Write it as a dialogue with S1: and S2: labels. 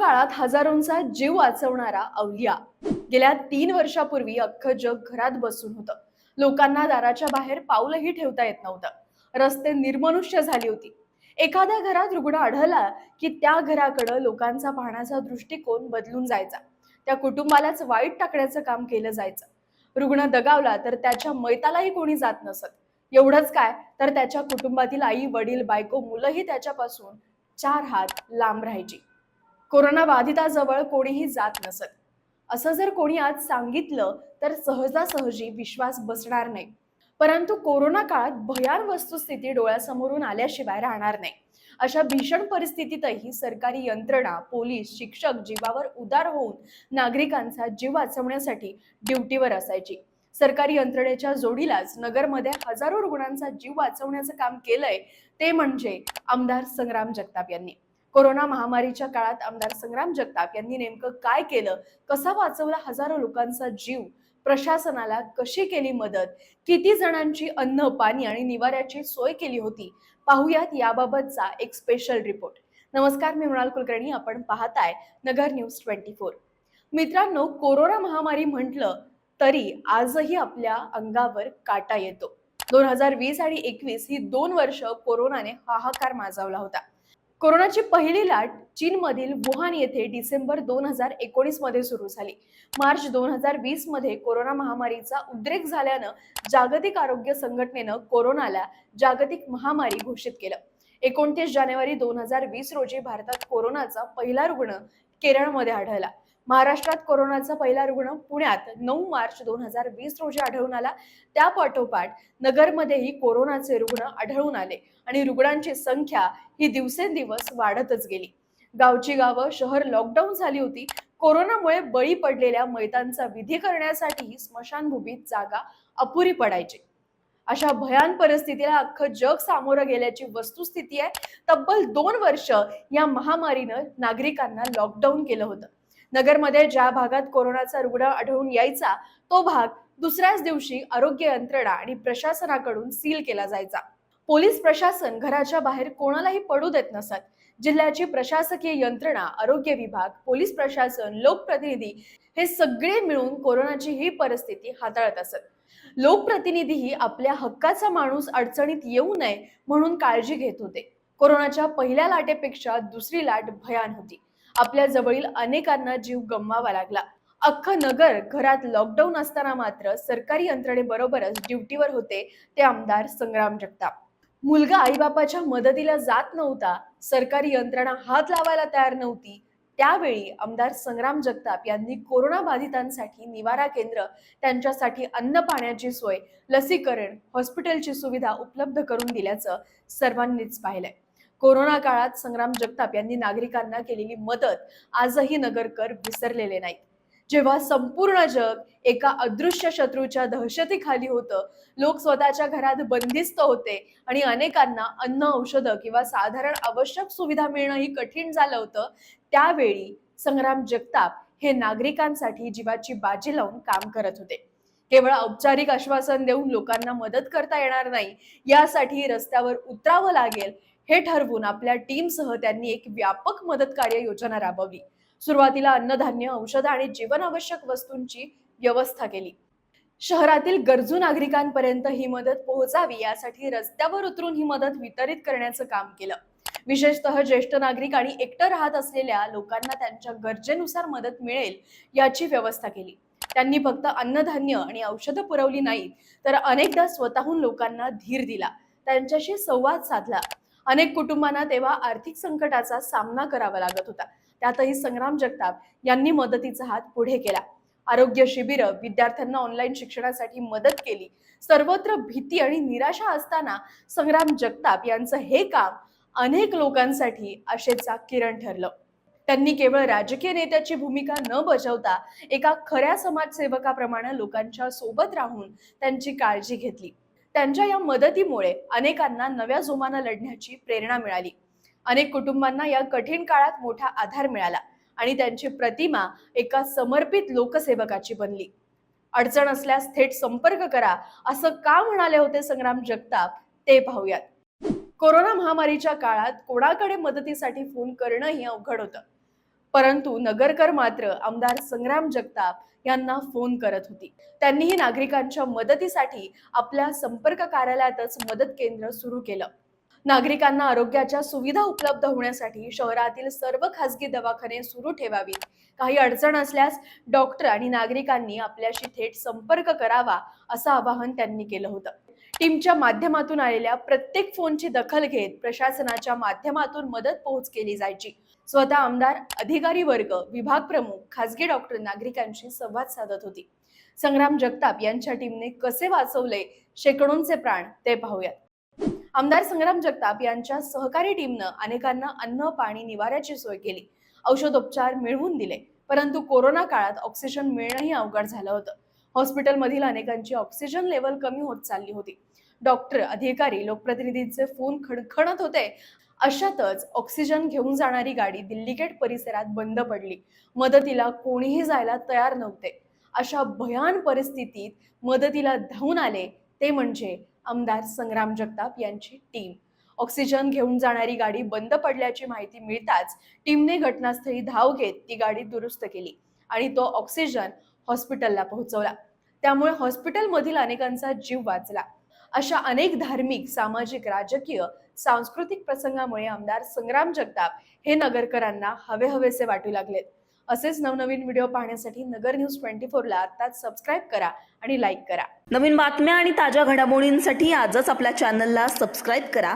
S1: काळात हजारोंचा जीव वाचवणारा अवलिया गेल्या तीन वर्षापूर्वी अख्खं जग घरात बसून होतं. लोकांना दाराच्या बाहेर पाऊलही ठेवता येत नव्हतं. रस्ते निर्मनुष्य झाली होती. एखाद्या घरात रुग्ण आढळला की त्या घराकडं लोकांचा पाहण्याचा दृष्टिकोन बदलून जायचा. त्या कुटुंबालाच वाईट टाकण्याचं काम केलं जायचं. रुग्ण दगावला तर त्याच्या मैतालाही कोणी जात नसत. एवढंच काय तर त्याच्या कुटुंबातील आई वडील बायको मुलंही त्याच्यापासून चार हात लांब राहायची. कोरोना बाधिताजवळ कोणीही जात नसत. असं जर कोणी आज सांगितलं तर सहजासहजी विश्वास बसणार नाही. परंतु कोरोना काळात भयान वस्तुस्थिती डोळ्यासमोरून आल्याशिवाय राहणार नाही. अशा भीषण परिस्थितीतही सरकारी यंत्रणा पोलीस शिक्षक जीवावर उदार होऊन नागरिकांचा जीव वाचवण्यासाठी ड्युटीवर असायची. सरकारी यंत्रणेच्या जोडीलाच नगरमध्ये हजारो रुग्णांचा जीव वाचवण्याचं काम केलंय ते म्हणजे आमदार संग्राम जगताप यांनी. कोरोना महामारीच्या काळात आमदार संग्राम जगताप यांनी नेमकं काय केलं? कसा वाचवला हजारो लोकांचा जीव? प्रशासनाला कशी केली मदत? किती जणांची अन्न पाणी आणि निवाऱ्याची सोय केली होती? पाहुयात याबाबतचा एक स्पेशल रिपोर्ट नमस्कार मी मृणाल कुलकर्णी. आपण पाहताय नगर न्यूज ट्वेंटी फोर. मित्रांनो कोरोना महामारी म्हटलं तरी आजही आपल्या अंगावर काटा येतो. दोन हजार वीस आणि एकवीस ही दोन वर्ष कोरोनाने हाहाकार माजवला होता. कोरोनाची पहिली लाट चीनमधील वुहान येथे डिसेंबर दोन हजार एकोणीसमध्ये सुरू झाली. मार्च दोन हजार वीसमध्ये कोरोना महामारीचा उद्रेक झाल्यानं जागतिक आरोग्य संघटनेनं कोरोनाला जागतिक महामारी घोषित केलं. एकोणतीस जानेवारी दोन हजार वीस रोजी भारतात कोरोनाचा पहिला रुग्ण केरळमध्ये आढळला. महाराष्ट्रात कोरोनाचा पहिला रुग्ण पुण्यात नऊ मार्च दोन हजार वीस रोजी आढळून आला. त्या पाठोपाठ नगरमध्येही कोरोनाचे रुग्ण आढळून आले आणि रुग्णांची संख्या ही दिवसेंदिवस वाढतच गेली. गावची गावं शहर लॉकडाऊन झाली होती. कोरोनामुळे बळी पडलेल्या मैतांचा विधी करण्यासाठी स्मशानभूमीत जागा अपुरी पडायची. अशा भयान परिस्थितीला अख्खं जग सामोरं गेल्याची वस्तुस्थिती आहे. तब्बल दोन वर्ष या महामारीनं नागरिकांना लॉकडाऊन केलं होतं. नगरमध्ये ज्या भागात कोरोनाचा रुग्ण आढळून यायचा तो भाग दुसऱ्याच दिवशी आरोग्य यंत्रणा आणि प्रशासनाकडून सील केला जायचा. पोलीस प्रशासन घराच्या बाहेर कोणालाही पडू देत नसत. जिल्ह्याची प्रशासकीय यंत्रणा आरोग्य विभाग पोलीस प्रशासन लोकप्रतिनिधी हे सगळे मिळून कोरोनाची ही परिस्थिती हाताळत असत. लोकप्रतिनिधीही आपल्या हक्काचा माणूस अडचणीत येऊ नये म्हणून काळजी घेत होते. कोरोनाच्या पहिल्या लाटेपेक्षा दुसरी लाट भयान होती. आपल्या जवळील अनेकांना जीव गमवावा लागला. अख्खं नगर घरात लॉकडाऊन असताना मात्र सरकारी यंत्रणेबरोबरच ड्युटीवर होते ते आमदार संग्राम जगताप. मुलगा आईबापाच्या मदतीला जात नव्हता सरकारी यंत्रणा हात लावायला तयार नव्हती त्यावेळी आमदार संग्राम जगताप यांनी कोरोना बाधितांसाठी निवारा केंद्र त्यांच्यासाठी अन्न पाण्याची सोय लसीकरण हॉस्पिटलची सुविधा उपलब्ध करून दिल्याचं सर्वांनीच पाहिलंय. कोरोना काळात संग्राम जगताप यांनी नागरिकांना केलेली मदत आजही नगरकर विसरलेले नाहीत. जेव्हा संपूर्ण जग एका अदृश्य शत्रूच्या दहशतीखाली होतं लोक स्वतःच्या घरात बंदिस्त होते आणि अनेकांना अन्न औषधं किंवा साधारण आवश्यक सुविधा मिळणंही कठीण झालं होतं त्यावेळी संग्राम जगताप हे नागरिकांसाठी जीवाची बाजी लावून काम करत होते. केवळ औपचारिक आश्वासन देऊन लोकांना मदत करता येणार नाही यासाठी रस्त्यावर उतरावं लागेल हे ठरवून आपल्या टीमसह त्यांनी एक व्यापक मदत कार्य योजना राबवली. सुरुवातीला अन्नधान्य औषधं आणि जीवनावश्यक वस्तूंची व्यवस्था केली. शहरातील गरजू नागरिकांपर्यंत ही मदत पोहोचावी यासाठी रस्त्यावर उतरून ही मदत वितरित करण्याचं काम केलं. विशेषतः ज्येष्ठ नागरिक आणि एकटं राहत असलेल्या लोकांना त्यांच्या गरजेनुसार मदत मिळेल याची व्यवस्था केली. त्यांनी फक्त अन्नधान्य आणि औषधं पुरवली नाहीत तर अनेकदा स्वतःहून लोकांना धीर दिला. त्यांच्याशी संवाद साधला. अनेक कुटुंबांना तेव्हा आर्थिक संकटाचा सामना करावा लागत होता. त्यातही संग्राम जगताप यांनी मदतीचा हात पुढे केला. आरोग्य शिबिर विद्यार्थ्यांना ऑनलाईन शिक्षणासाठी मदत केली. सर्वत्र भीती आणि निराशा असताना संग्राम जगताप यांचं हे काम अनेक लोकांसाठी आशेचा किरण ठरलं. त्यांनी केवळ राजकीय नेत्याची भूमिका न बजावता एका खऱ्या समाजसेवकाप्रमाणे लोकांच्या सोबत राहून त्यांची काळजी घेतली. त्यांच्या या मदतीमुळे अनेकांना नव्या जोमानं लढण्याची प्रेरणा मिळाली. अनेक कुटुंबांना या कठीण काळात मोठा आधार मिळाला आणि त्यांची प्रतिमा एका समर्पित लोकसेवकाची बनली. अडचण असल्यास थेट संपर्क करा असं का म्हणाले होते संग्राम जगताप ते पाहूयात. कोरोना महामारीच्या काळात कोणाकडे मदतीसाठी फोन करणंही अवघड होतं. परंतु नगरकर मात्र आमदार संग्राम जगताप यांना फोन करत होती. त्यांनीही नागरिकांच्या मदतीसाठी आपल्या संपर्क कार्यालयातच मदत केंद्र सुरू केलं. नागरिकांना आरोग्याच्या सुविधा उपलब्ध होण्यासाठी शहरातील सर्व खासगी दवाखाने सुरू ठेवावीत काही अडचण असल्यास डॉक्टर आणि नागरिकांनी आपल्याशी थेट संपर्क करावा असं आवाहन त्यांनी केलं होतं. टीमच्या माध्यमातून आलेल्या प्रत्येक फोनची दखल घेत प्रशासनाच्या माध्यमातून मदत पोहोच केली जायची. स्वतः आमदार अधिकारी वर्ग विभाग प्रमुख खासगी डॉक्टर नागरिकांशी संवाद साधत होती. संग्राम जगताप यांच्या टीमने कसे वाचवले शेकडोंचे प्राण ते पाहूयात. आमदार संग्राम जगताप यांच्या सहकारी टीमनं अनेकांना अन्न पाणी निवाऱ्याची सोय केली. औषधोपचार मिळवून दिले परंतु कोरोना काळात ऑक्सिजन मिळणंही अवघड झालं होतं. हॉस्पिटलमधील अनेकांची ऑक्सिजन लेवल कमी होत चालली होती. डॉक्टर अधिकारी लोकप्रतिनिधींचे फोन खणखणत होते. अशातच ऑक्सिजन घेऊन जाणारी गाडी दिल्ली गेट परिसरात बंद पडली. मदतीला कोणीही जायला तयार नव्हते. अशा भयान परिस्थितीत मदतीला धावून आले ते म्हणजे आमदार संग्राम जगताप यांची टीम. ऑक्सिजन घेऊन जाणारी गाडी बंद पडल्याची माहिती मिळताच टीमने घटनास्थळी धाव घेत ती गाडी दुरुस्त केली आणि तो ऑक्सिजन हॉस्पिटलला पोहोचवला. त्यामुळे हॉस्पिटलमधील अनेकांचा जीव वाचला. अशा अनेक धार्मिक सामाजिक राजकीय सांस्कृतिक प्रसंगामुळे आमदार संग्राम जगताप हे नगरकरांना हवे हवेसे वाटू लागलेत. असेच नवनवीन व्हिडिओ पाहण्यासाठी नगर न्यूज ट्वेंटी फोरला आत्ताच सबस्क्राईब करा आणि लाईक करा.
S2: नवीन बातम्या आणि ताज्या घडामोडींसाठी आजच आपल्या चॅनलला सबस्क्राईब करा.